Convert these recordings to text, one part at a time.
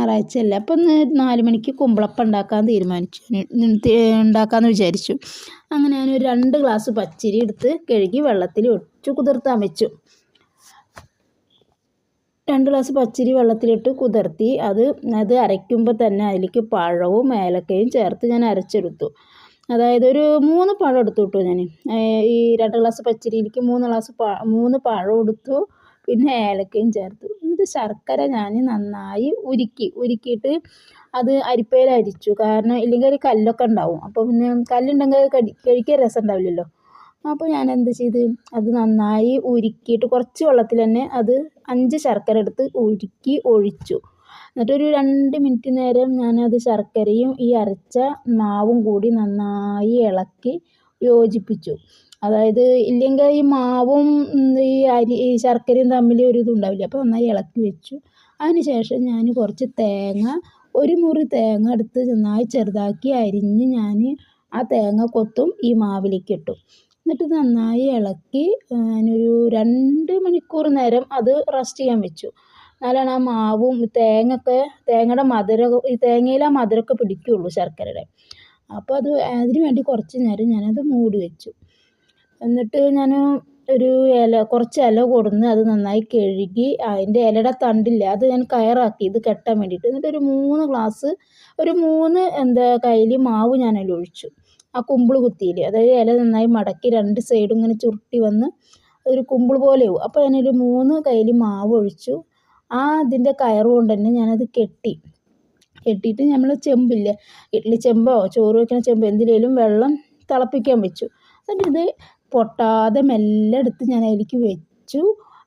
ഞായറാഴ്ച അല്ലേ അപ്പം ഒന്ന് നാല് മണിക്ക് കുമ്പളപ്പം ഉണ്ടാക്കാൻ തീരുമാനിച്ചു. ഉണ്ടാക്കാമെന്ന് വിചാരിച്ചു. അങ്ങനെ ഞാനൊരു രണ്ട് ഗ്ലാസ് പച്ചരി എടുത്ത് കഴുകി വെള്ളത്തിൽ ഒഴിച്ചു കുതിർത്താൻ വെച്ചു. രണ്ട് ഗ്ലാസ് പച്ചരി വെള്ളത്തിലിട്ട് കുതിർത്തി. അത് അത് അരയ്ക്കുമ്പോൾ തന്നെ അതിലേക്ക് പഴവും ഏലക്കയും ചേർത്ത് ഞാൻ അരച്ചെടുത്തു. അതായത് ഒരു മൂന്ന് പഴം എടുത്തു കേട്ടോ ഞാൻ ഈ രണ്ട് ഗ്ലാസ് പച്ചരിയിലേക്ക് മൂന്ന് ഗ്ലാസ് മൂന്ന് പഴം എടുത്തു. പിന്നെ ഏലക്കയും ചേർത്ത്. എന്നിട്ട് ശർക്കര ഞാൻ നന്നായി ഉരുക്കി ഉരുക്കിയിട്ട് അത് അരിപ്പയിൽ അരിച്ചു. കാരണം ഇല്ലെങ്കിൽ ഒരു കല്ലൊക്കെ ഉണ്ടാവും. അപ്പോൾ പിന്നെ കല്ലുണ്ടെങ്കിൽ അത് കടി കഴിക്കാൻ രസം ഉണ്ടാവില്ലല്ലോ. അപ്പോൾ ഞാൻ എന്ത് ചെയ്ത്? അത് നന്നായി ഉരുക്കിയിട്ട് കുറച്ച് വെള്ളത്തിൽ തന്നെ അത് അഞ്ച് ശർക്കര എടുത്ത് ഉരുക്കി ഒഴിച്ചു. എന്നിട്ടൊരു രണ്ട് മിനിറ്റ് നേരം ഞാനത് ശർക്കരയും ഈ അരച്ച മാവും കൂടി നന്നായി ഇളക്കി യോജിപ്പിച്ചു. അതായത് ഇല്ലെങ്കിൽ ഈ മാവും ഈ അരി ഈ ശർക്കരയും തമ്മിൽ ഒരു ഇതുണ്ടാവില്ല അപ്പോൾ നന്നായി ഇളക്കി വെച്ചു. അതിന് ശേഷം ഞാൻ കുറച്ച് തേങ്ങ ഒരു മുറി തേങ്ങ എടുത്ത് നന്നായി ചെറുതാക്കി അരിഞ്ഞ് ഞാൻ ആ തേങ്ങ കൊത്തും ഈ മാവിലേക്ക് ഇട്ടു. എന്നിട്ട് നന്നായി ഇളക്കി ഞാനൊരു രണ്ട് മണിക്കൂർ നേരം അത് റെസ്റ്റ് ചെയ്യാൻ വെച്ചു. എന്നാലാണ് ആ മാവും തേങ്ങയൊക്കെ തേങ്ങയുടെ മധുരം ഈ തേങ്ങയിലെ മധുരമൊക്കെ പിടിക്കുകയുള്ളൂ ശർക്കരയുടെ. അപ്പോൾ അത് അതിന് വേണ്ടി കുറച്ച് നേരം ഞാനത് മൂടി വെച്ചു. എന്നിട്ട് ഞാൻ ഒരു ഇല കുറച്ച് ഇല കൊടുന്ന് അത് നന്നായി കഴുകി അതിന്റെ ഇലയുടെ തണ്ടില്ലേ അത് ഞാൻ കയറാക്കി ഇത് കെട്ടാൻ വേണ്ടിയിട്ട്. എന്നിട്ട് ഒരു മൂന്ന് ഗ്ലാസ് ഒരു മൂന്ന് എന്താ കയ്യിൽ മാവ് ഞാൻ അതിൽ ഒഴിച്ചു. ആ കുമ്പിൾ കുത്തിയില്ലേ അതായത് ഇല നന്നായി മടക്കി രണ്ട് സൈഡും ഇങ്ങനെ ചുരുട്ടി വന്ന് ഒരു കുമ്പിൾ പോലെയാവും അപ്പോൾ ഞാനൊരു മൂന്ന് കയ്യിൽ മാവ് ഒഴിച്ചു. ആ അതിന്റെ കയറ് കൊണ്ട് തന്നെ ഞാനത് കെട്ടി. കെട്ടിയിട്ട് നമ്മൾ ചെമ്പില്ലേ ഇഡ്ഡലി ചെമ്പോ ചോറ് വയ്ക്കുന്ന ചെമ്പോ എന്തിലേലും വെള്ളം തിളപ്പിക്കാൻ വെച്ചു. എന്നിട്ട് ഇത് പൊട്ടാതെ മെല്ലെ എടുത്ത് ഞാൻ അതിലേക്ക് വെച്ചു.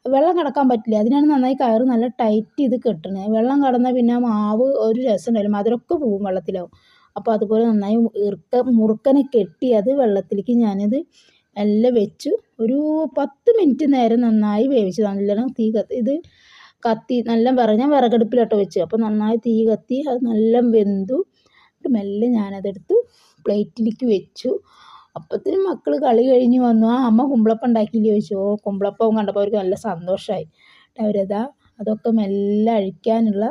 വെള്ളം കടക്കാൻ പറ്റില്ല. അതിനാണ് നന്നായി കയറ് നല്ല ടൈറ്റ് ചെയ്ത് കെട്ടണത് വെള്ളം കടന്നാൽ പിന്നെ മാവ് ഒരു രസം ഉണ്ടാവില്ല. മധുരമൊക്കെ പോവും വെള്ളത്തിലാവും. അപ്പോൾ അതുപോലെ നന്നായി ഇറുക്ക മുറുക്കനെ കെട്ടി അത് വെള്ളത്തിലേക്ക് ഞാനത് എല്ലാം വെച്ചു. ഒരു പത്ത് മിനിറ്റ് നേരം നന്നായി വേവിച്ചു. നല്ലോണം തീ കത്തി ഇത് കത്തി നല്ല വിറക് ഞാൻ വിറകടുപ്പിലോട്ട് വെച്ചു. അപ്പോൾ നന്നായി തീ കത്തി അത് നല്ല വെന്തു. മെല്ലെ ഞാനതെടുത്തു. പ്ലേറ്റിലേക്ക് വെച്ചു. അപ്പത്തേനും മക്കൾ കളി കഴിഞ്ഞ് വന്നു. ആ അമ്മ കുമ്പളപ്പം ഉണ്ടാക്കിയില്ലേ ചോദിച്ചു. ഓ കുമ്പളപ്പം കണ്ടപ്പോൾ അവർക്ക് നല്ല സന്തോഷമായി അവരതാ അതൊക്കെ മെല്ലെ അഴിക്കാനുള്ള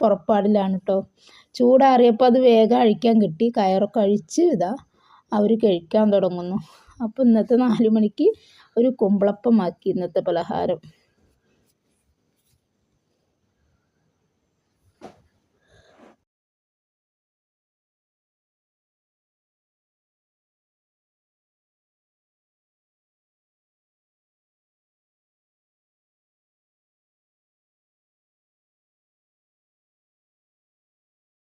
പുറപ്പാടിലാണ് കേട്ടോ ചൂടാറിയപ്പോൾ അത് വേഗം അഴിക്കാൻ കിട്ടി. കയറൊക്കെ അഴിച്ച് ഇതാ അവർ കഴിക്കാൻ തുടങ്ങുന്നു. അപ്പോൾ ഇന്നത്തെ നാല് മണിക്ക് ഒരു കുമ്പളപ്പം ആക്കി ഇന്നത്തെ പലഹാരം.